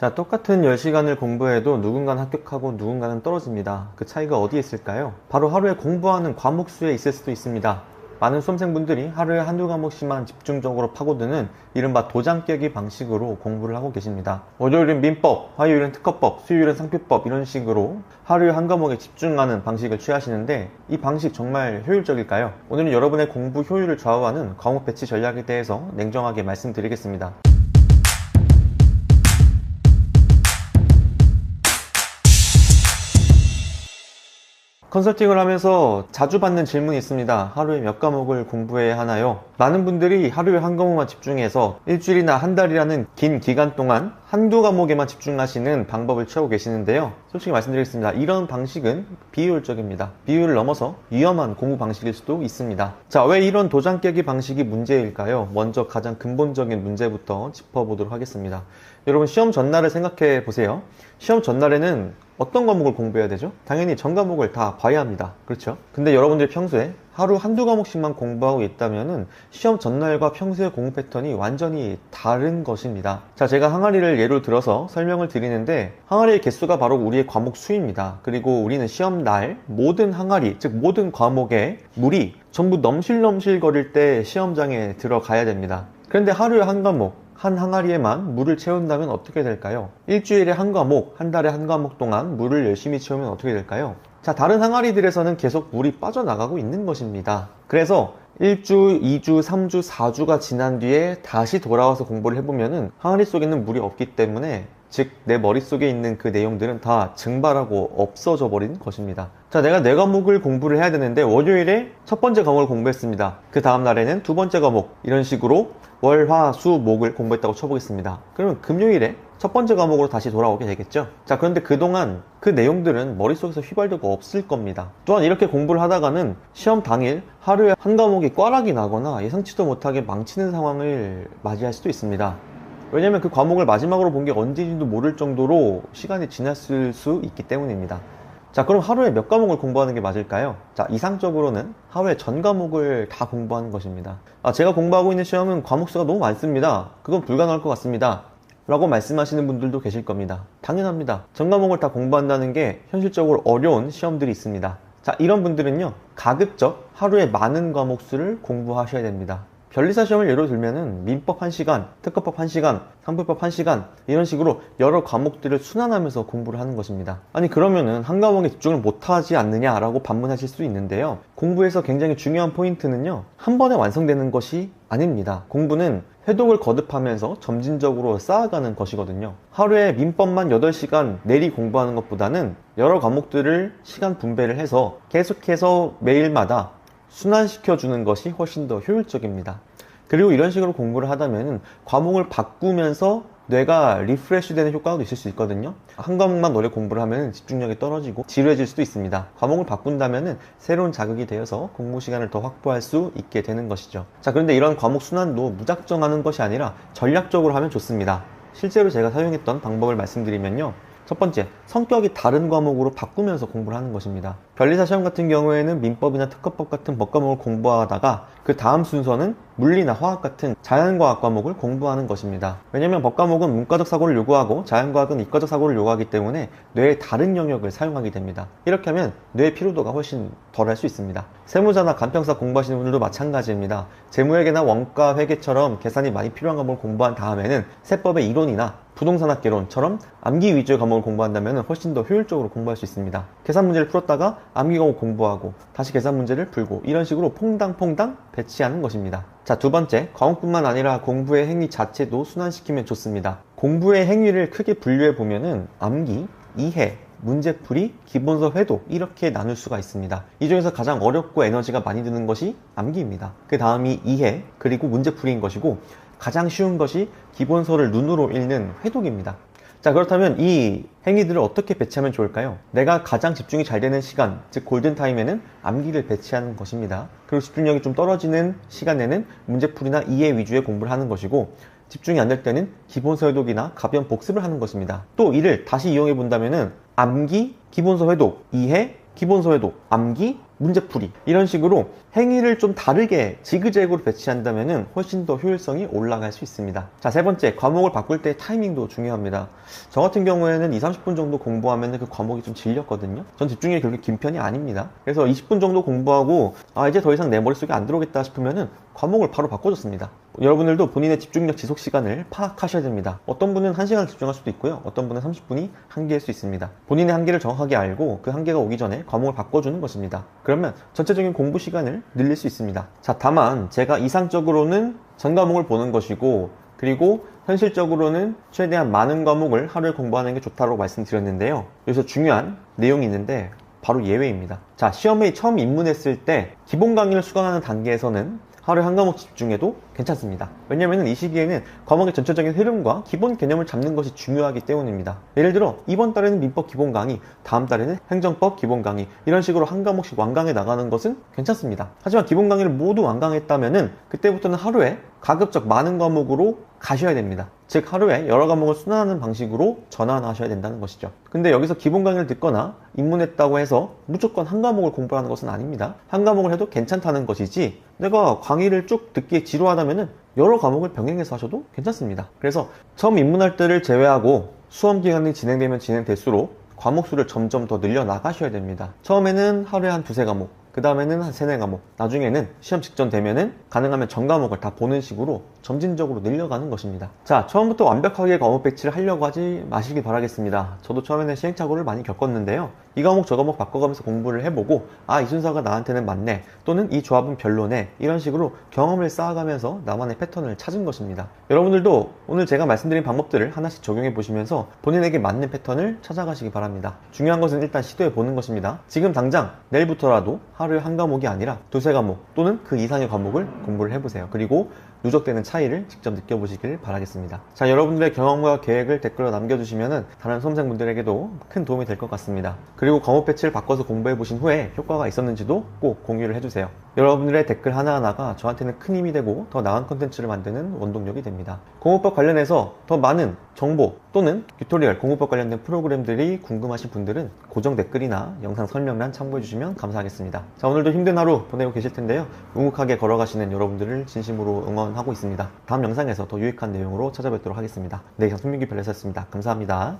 자, 똑같은 10시간을 공부해도 누군가는 합격하고 누군가는 떨어집니다. 그 차이가 어디에 있을까요? 바로 하루에 공부하는 과목 수에 있을 수도 있습니다. 많은 수험생분들이 하루에 한두 과목씩만 집중적으로 파고드는 이른바 도장 깨기 방식으로 공부를 하고 계십니다. 월요일은 민법, 화요일은 특허법, 수요일은 상표법 이런 식으로 하루에 한 과목에 집중하는 방식을 취하시는데 이 방식 정말 효율적일까요? 오늘은 여러분의 공부 효율을 좌우하는 과목 배치 전략에 대해서 냉정하게 말씀드리겠습니다. 컨설팅을 하면서 자주 받는 질문이 있습니다. 하루에 몇 과목을 공부해야 하나요? 많은 분들이 하루에 한 과목만 집중해서 일주일이나 한 달이라는 긴 기간 동안 한두 과목에만 집중하시는 방법을 취하고 계시는데요. 솔직히 말씀드리겠습니다. 이런 방식은 비효율적입니다. 비효율을 넘어서 위험한 공부 방식일 수도 있습니다. 자, 왜 이런 도장 깨기 방식이 문제일까요? 먼저 가장 근본적인 문제부터 짚어보도록 하겠습니다. 여러분 시험 전날을 생각해 보세요. 시험 전날에는 어떤 과목을 공부해야 되죠? 당연히 전 과목을 다 봐야 합니다. 그렇죠? 근데 여러분들이 평소에 하루 한두 과목씩만 공부하고 있다면은 시험 전날과 평소의 공부 패턴이 완전히 다른 것입니다. 자, 제가 항아리를 예로 들어서 설명을 드리는데 항아리의 개수가 바로 우리의 과목 수입니다. 그리고 우리는 시험 날 모든 항아리, 즉 모든 과목에 물이 전부 넘실넘실 거릴 때 시험장에 들어가야 됩니다. 그런데 하루에 한 과목, 한 항아리에만 물을 채운다면 어떻게 될까요? 일주일에 한 과목, 한 달에 한 과목 동안 물을 열심히 채우면 어떻게 될까요? 자, 다른 항아리들에서는 계속 물이 빠져나가고 있는 것입니다. 그래서 1주, 2주, 3주, 4주가 지난 뒤에 다시 돌아와서 공부를 해보면은 항아리 속에는 물이 없기 때문에 즉 내 머릿속에 있는 그 내용들은 다 증발하고 없어져 버린 것입니다. 자, 내가 네 과목을 공부를 해야 되는데 월요일에 첫 번째 과목을 공부했습니다. 그 다음 날에는 두 번째 과목 이런 식으로 월, 화, 수, 목을 공부했다고 쳐보겠습니다. 그러면 금요일에 첫 번째 과목으로 다시 돌아오게 되겠죠? 자, 그런데 그동안 그 내용들은 머릿속에서 휘발되고 없을 겁니다. 또한 이렇게 공부를 하다가는 시험 당일 하루에 한 과목이 꽈락이 나거나 예상치도 못하게 망치는 상황을 맞이할 수도 있습니다. 왜냐면 그 과목을 마지막으로 본 게 언제인지도 모를 정도로 시간이 지났을 수 있기 때문입니다. 자, 그럼 하루에 몇 과목을 공부하는 게 맞을까요? 자, 이상적으로는 하루에 전 과목을 다 공부하는 것입니다. 아, 제가 공부하고 있는 시험은 과목 수가 너무 많습니다. 그건 불가능할 것 같습니다. 라고 말씀하시는 분들도 계실 겁니다. 당연합니다. 전 과목을 다 공부한다는 게 현실적으로 어려운 시험들이 있습니다. 자, 이런 분들은요, 가급적 하루에 많은 과목 수를 공부하셔야 됩니다. 변리사 시험을 예로 들면은 민법 1시간, 특허법 1시간, 상표법 1시간 이런 식으로 여러 과목들을 순환하면서 공부를 하는 것입니다. 아니 그러면은 한 과목에 집중을 못하지 않느냐라고 반문하실 수 있는데요. 공부에서 굉장히 중요한 포인트는요. 한 번에 완성되는 것이 아닙니다. 공부는 회독을 거듭하면서 점진적으로 쌓아가는 것이거든요. 하루에 민법만 8시간 내리 공부하는 것보다는 여러 과목들을 시간 분배를 해서 계속해서 매일마다 순환시켜주는 것이 훨씬 더 효율적입니다. 그리고 이런 식으로 공부를 하다면 과목을 바꾸면서 뇌가 리프레쉬 되는 효과도 있을 수 있거든요. 한 과목만 오래 공부를 하면 집중력이 떨어지고 지루해질 수도 있습니다. 과목을 바꾼다면 새로운 자극이 되어서 공부 시간을 더 확보할 수 있게 되는 것이죠. 자, 그런데 이런 과목 순환도 무작정 하는 것이 아니라 전략적으로 하면 좋습니다. 실제로 제가 사용했던 방법을 말씀드리면요. 첫 번째, 성격이 다른 과목으로 바꾸면서 공부를 하는 것입니다. 변리사 시험 같은 경우에는 민법이나 특허법 같은 법 과목을 공부하다가 그 다음 순서는 물리나 화학 같은 자연과학 과목을 공부하는 것입니다. 왜냐하면 법 과목은 문과적 사고를 요구하고 자연과학은 이과적 사고를 요구하기 때문에 뇌의 다른 영역을 사용하게 됩니다. 이렇게 하면 뇌의 피로도가 훨씬 덜 할 수 있습니다. 세무자나 간평사 공부하시는 분들도 마찬가지입니다. 재무회계나 원가 회계처럼 계산이 많이 필요한 과목을 공부한 다음에는 세법의 이론이나 부동산학개론처럼 암기 위주의 과목을 공부한다면 훨씬 더 효율적으로 공부할 수 있습니다. 계산 문제를 풀었다가 암기 과목 공부하고 다시 계산 문제를 풀고 이런 식으로 퐁당퐁당 배치하는 것입니다. 자, 두 번째, 과목뿐만 아니라 공부의 행위 자체도 순환시키면 좋습니다. 공부의 행위를 크게 분류해 보면은 암기, 이해, 문제풀이, 기본서 회도 이렇게 나눌 수가 있습니다. 이 중에서 가장 어렵고 에너지가 많이 드는 것이 암기입니다. 그 다음이 이해, 그리고 문제풀이인 것이고 가장 쉬운 것이 기본서를 눈으로 읽는 회독입니다. 자, 그렇다면 이 행위들을 어떻게 배치하면 좋을까요? 내가 가장 집중이 잘 되는 시간, 즉 골든타임에는 암기를 배치하는 것입니다. 그리고 집중력이 좀 떨어지는 시간에는 문제풀이나 이해 위주의 공부를 하는 것이고 집중이 안 될 때는 기본 서 회독이나 가변 복습을 하는 것입니다. 또 이를 다시 이용해 본다면은 암기, 기본서 회독, 이해, 기본서 회독, 암기, 문제풀이 이런 식으로 행위를 좀 다르게 지그재그로 배치한다면 훨씬 더 효율성이 올라갈 수 있습니다. 자, 세 번째, 과목을 바꿀 때 타이밍도 중요합니다. 저 같은 경우에는 2, 30분 정도 공부하면 그 과목이 좀 질렸거든요. 전 집중력이 그렇게 긴 편이 아닙니다. 그래서 20분 정도 공부하고 아, 이제 더 이상 내 머릿속에 안 들어오겠다 싶으면은 과목을 바로 바꿔줬습니다. 여러분들도 본인의 집중력 지속 시간을 파악하셔야 됩니다. 어떤 분은 1시간을 집중할 수도 있고요. 어떤 분은 30분이 한계일 수 있습니다. 본인의 한계를 정확하게 알고 그 한계가 오기 전에 과목을 바꿔주는 것입니다. 그러면 전체적인 공부 시간을 늘릴 수 있습니다. 자, 다만 제가 이상적으로는 전 과목을 보는 것이고 그리고 현실적으로는 최대한 많은 과목을 하루에 공부하는 게 좋다고 말씀드렸는데요. 여기서 중요한 내용이 있는데 바로 예외입니다. 자, 시험에 처음 입문했을 때 기본 강의를 수강하는 단계에서는 하루에 한 과목 집중해도 괜찮습니다. 왜냐하면 이 시기에는 과목의 전체적인 흐름과 기본 개념을 잡는 것이 중요하기 때문입니다. 예를 들어 이번 달에는 민법 기본 강의, 다음 달에는 행정법 기본 강의 이런 식으로 한 과목씩 완강해 나가는 것은 괜찮습니다. 하지만 기본 강의를 모두 완강했다면은 그때부터는 하루에 가급적 많은 과목으로 가셔야 됩니다. 즉 하루에 여러 과목을 순환하는 방식으로 전환하셔야 된다는 것이죠. 근데 여기서 기본 강의를 듣거나 입문했다고 해서 무조건 한 과목을 공부하는 것은 아닙니다. 한 과목을 해도 괜찮다는 것이지 내가 강의를 쭉 듣기에 지루하다면은 여러 과목을 병행해서 하셔도 괜찮습니다. 그래서 처음 입문할 때를 제외하고 수험 기간이 진행되면 진행될수록 과목 수를 점점 더 늘려 나가셔야 됩니다. 처음에는 하루에 한 두세 과목, 그 다음에는 한 세네 과목, 나중에는 시험 직전 되면은 가능하면 전 과목을 다 보는 식으로 점진적으로 늘려가는 것입니다. 자, 처음부터 완벽하게 과목 배치를 하려고 하지 마시기 바라겠습니다. 저도 처음에는 시행착오를 많이 겪었는데요. 이 과목 저 과목 바꿔가면서 공부를 해보고 아, 이 순서가 나한테는 맞네. 또는 이 조합은 별로네. 이런 식으로 경험을 쌓아가면서 나만의 패턴을 찾은 것입니다. 여러분들도 오늘 제가 말씀드린 방법들을 하나씩 적용해 보시면서 본인에게 맞는 패턴을 찾아가시기 바랍니다. 중요한 것은 일단 시도해 보는 것입니다. 지금 당장 내일부터라도 하루에 한 과목이 아니라 두세 과목 또는 그 이상의 과목을 공부를 해보세요. 그리고 누적되는 차이를 직접 느껴보시길 바라겠습니다. 자, 여러분들의 경험과 계획을 댓글로 남겨주시면 다른 수험생분들에게도 큰 도움이 될 것 같습니다. 그리고 과목 배치를 바꿔서 공부해보신 후에 효과가 있었는지도 꼭 공유를 해주세요. 여러분들의 댓글 하나하나가 저한테는 큰 힘이 되고 더 나은 컨텐츠를 만드는 원동력이 됩니다. 공부법 관련해서 더 많은 정보 또는 튜토리얼 공부법 관련된 프로그램들이 궁금하신 분들은 고정 댓글이나 영상 설명란 참고해 주시면 감사하겠습니다. 자 오늘도 힘든 하루 보내고 계실 텐데요. 묵묵하게 걸어가시는 여러분들을 진심으로 응원하고 있습니다. 다음 영상에서 더 유익한 내용으로 찾아뵙도록 하겠습니다. 네, 이상 손민기 별내사였습니다. 감사합니다.